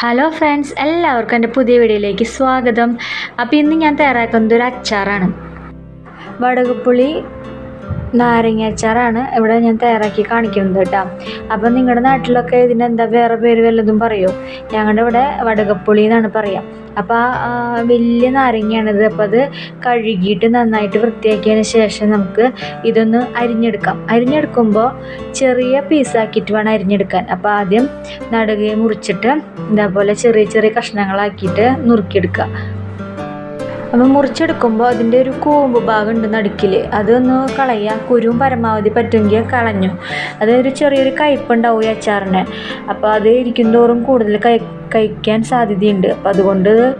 Hello friends എല്ലാവർക്കും എന്റെ പുതിയ വീഡിയോയിലേക്ക് സ്വാഗതം. അപ്പോൾ ഇന്ന് ഞാൻ തയ്യാറാക്കുന്നത് ഒരു അച്ചാറാണ്. വടകപ്പുളി നാരങ്ങ അച്ചാറാണ് ഇവിടെ ഞാൻ തയ്യാറാക്കി കാണിക്കുന്നത് കേട്ടോ. അപ്പം നിങ്ങളുടെ നാട്ടിലൊക്കെ ഇതിനെന്താ വേറെ പേര് വല്ലതും പറയുമോ ഞങ്ങളുടെ ഇവിടെ വടകപ്പുളി എന്നാണ് പറയുക അപ്പോൾ ആ വലിയ നാരങ്ങയാണിത്. അപ്പോൾ അത് കഴുകിയിട്ട് നന്നായിട്ട് വൃത്തിയാക്കിയതിന് ശേഷം നമുക്ക് ഇതൊന്ന് അരിഞ്ഞെടുക്കാം. അരിഞ്ഞെടുക്കുമ്പോൾ ചെറിയ പീസാക്കിയിട്ട് വേണം അരിഞ്ഞെടുക്കാൻ. അപ്പോൾ ആദ്യം നടുകയെ മുറിച്ചിട്ട് ഇതേപോലെ ചെറിയ ചെറിയ കഷ്ണങ്ങളാക്കിയിട്ട് നുറുക്കിയെടുക്കുക. അപ്പോൾ മുറിച്ചെടുക്കുമ്പോൾ അതിന്റെ ഒരു കൂമ്പ് ഭാഗം ഉണ്ട് നടുക്കിൽ അതൊന്ന് കളയുക കുരുവും പരമാവധി പറ്റുമെങ്കിൽ കളഞ്ഞു. അതൊരു ചെറിയൊരു കയ്പുണ്ടാവും ഈ അച്ചാറിന്. അപ്പോൾ അത് ഇരിക്കും തോറും കൂടുതൽ കൈ കഴിക്കാൻ സാധ്യതയുണ്ട്. അപ്പോൾ അതുകൊണ്ട്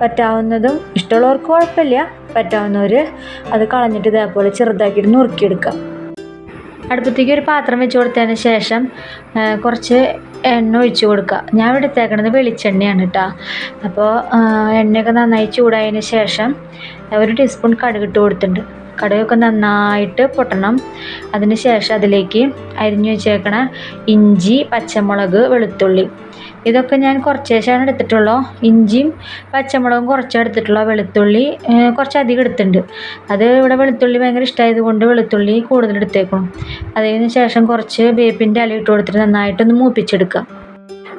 പറ്റാവുന്നതും ഇഷ്ടമുള്ളവർക്ക് കുഴപ്പമില്ല. പറ്റാവുന്നവർ അത് കളഞ്ഞിട്ട് ഇതേപോലെ ചെറുതാക്കിയിട്ട് നുറുക്കിയെടുക്കുക അടുപ്പത്തേക്ക് ഒരു പാത്രം വെച്ച് കൊടുത്തതിന് ശേഷം കുറച്ച് എണ്ണ ഒഴിച്ച് കൊടുക്കുക. ഞാൻ ഇവിടെ എടുത്തേക്കണത് വെളിച്ചെണ്ണയാണ് കേട്ടോ അപ്പോൾ എണ്ണയൊക്കെ നന്നായി ചൂടായതിന് ശേഷം ഒരു ടീസ്പൂൺ കടുക് ഇട്ട് കൊടുത്തിട്ടുണ്ട്. കടുകൊക്കെ നന്നായിട്ട് പൊട്ടണം. അതിന് ശേഷം അതിലേക്ക് അരിഞ്ഞു വെച്ചേക്കണ ഇഞ്ചി പച്ചമുളക് വെളുത്തുള്ളി ഇതൊക്കെ ഞാൻ കുറച്ചേശാണ് എടുത്തിട്ടുള്ളൂ. ഇഞ്ചിയും പച്ചമുളകും കുറച്ച് എടുത്തിട്ടുള്ളൂ. വെളുത്തുള്ളി കുറച്ചധികം എടുത്തിട്ടുണ്ട്. അത് ഇവിടെ വെളുത്തുള്ളി ഭയങ്കര ഇഷ്ടമായത് കൊണ്ട് വെളുത്തുള്ളി കൂടുതൽ എടുത്തേക്കണം. അതിന് ശേഷം കുറച്ച് വേപ്പിന്റെ ഇല ഇട്ട് കൊടുത്തിട്ട് നന്നായിട്ടൊന്ന് മൂപ്പിച്ചെടുക്കുക.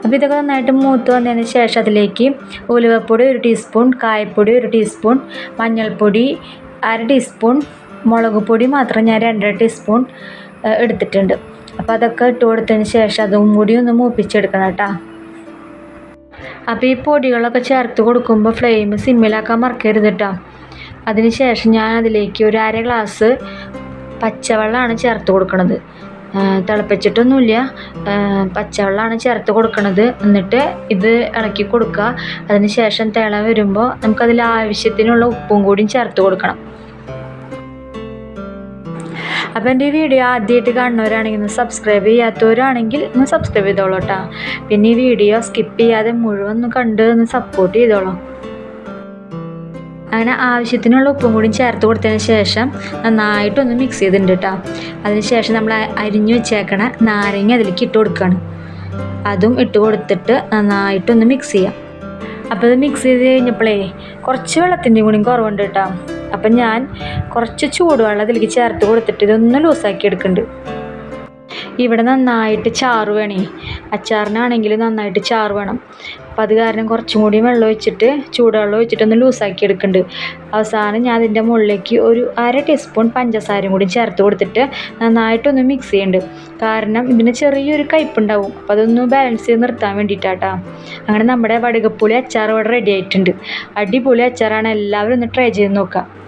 അപ്പോൾ ഇതൊക്കെ നന്നായിട്ട് മൂത്ത് വന്നതിന് ശേഷം അതിലേക്ക് ഉലുവപ്പൊടി ഒരു ടീസ്പൂൺ കായപ്പൊടി ഒരു ടീസ്പൂൺ മഞ്ഞൾപ്പൊടി അര ടീസ്പൂൺ മുളക് പൊടി മാത്രം ഞാൻ രണ്ടര ടീസ്പൂൺ എടുത്തിട്ടുണ്ട്. അപ്പോൾ അതൊക്കെ ഇട്ട് കൊടുത്തതിന് ശേഷം അതും കൂടി ഒന്ന് മൂപ്പിച്ചെടുക്കണം കേട്ടോ. അപ്പോൾ ഈ പൊടികളൊക്കെ ചേർത്ത് കൊടുക്കുമ്പോൾ ഫ്ലെയിം സിമ്മിലാക്കാൻ മറക്കരുത് കേട്ടോ അതിന് ശേഷം ഞാൻ അതിലേക്ക് ഒരു അര ഗ്ലാസ് പച്ചവെള്ളമാണ് ചേർത്ത് കൊടുക്കുന്നത് തിളപ്പിച്ചിട്ടൊന്നുമില്ല. പച്ചവെള്ളമാണ് ചേർത്ത് കൊടുക്കണത്. എന്നിട്ട് ഇത് ഇളക്കി കൊടുക്കുക. അതിന് ശേഷം തിള വരുമ്പോൾ നമുക്കതിൽ ആവശ്യത്തിനുള്ള ഉപ്പും കൂടിയും ചേർത്ത് കൊടുക്കണം. അപ്പോൾ എന്റെ ഈ വീഡിയോ ആദ്യമായിട്ട് കാണുന്നവരാണെങ്കിൽ ഒന്ന് സബ്സ്ക്രൈബ് ചെയ്യാത്തവരാണെങ്കിൽ ഒന്ന് സബ്സ്ക്രൈബ് ചെയ്തോളൂ കേട്ടോ പിന്നെ ഈ വീഡിയോ സ്കിപ്പ് ചെയ്യാതെ മുഴുവൻ ഒന്ന് കണ്ട് ഒന്ന് സപ്പോർട്ട് ചെയ്തോളൂ. അങ്ങനെ ആവശ്യത്തിനുള്ള ഉപ്പും കൂടി ചേർത്ത് കൊടുത്തതിന് ശേഷം നന്നായിട്ടൊന്ന് മിക്സ് ചെയ്തിട്ടുണ്ട് കേട്ടോ അതിന് ശേഷം നമ്മൾ അരിഞ്ഞു വെച്ചേക്കണ നാരങ്ങ അതിലേക്ക് ഇട്ട് കൊടുക്കുകയാണ് അതും ഇട്ട് കൊടുത്തിട്ട് നന്നായിട്ടൊന്ന് മിക്സ് ചെയ്യാം. അപ്പോൾ ഇത് മിക്സ് ചെയ്ത് കഴിഞ്ഞപ്പോഴേ കുറച്ച് വെള്ളത്തിന്റെ കൂടി കുറവുണ്ട് കേട്ടോ അപ്പം ഞാൻ കുറച്ച് ചൂടുവെള്ളം അതിലേക്ക് ചേർത്ത് കൊടുത്തിട്ട് ഇതൊന്ന് ലൂസാക്കി എടുക്കുന്നുണ്ട്. ഇവിടെ നന്നായിട്ട് ചാറ് വേണേ. അച്ചാറിനാണെങ്കിൽ നന്നായിട്ട് ചാറ് വേണം. അപ്പം അത് കാരണം കുറച്ചും കൂടി വെള്ളം ഒഴിച്ചിട്ട് ചൂടുവെള്ളം ഒഴിച്ചിട്ട് ഒന്ന് ലൂസാക്കി എടുക്കുന്നുണ്ട്. അവസാനം ഞാൻ അതിന്റെ മുകളിലേക്ക് ഒരു അര ടീസ്പൂൺ പഞ്ചസാരയും കൂടി ചേർത്ത് കൊടുത്തിട്ട് നന്നായിട്ടൊന്ന് മിക്സ് ചെയ്യുന്നുണ്ട്. കാരണം ഇതിന് ചെറിയൊരു കയ്പുണ്ടാവും. അപ്പോൾ അതൊന്ന് ബാലൻസ് ചെയ്ത് നിർത്താൻ വേണ്ടിയിട്ടാട്ടാ. അങ്ങനെ നമ്മുടെ വടുകപ്പുളി അച്ചാർ ഇവിടെ റെഡി ആയിട്ടുണ്ട്. അടിപൊളി അച്ചാറാണ്. എല്ലാവരും ഒന്ന് ട്രൈ ചെയ്ത് നോക്കാം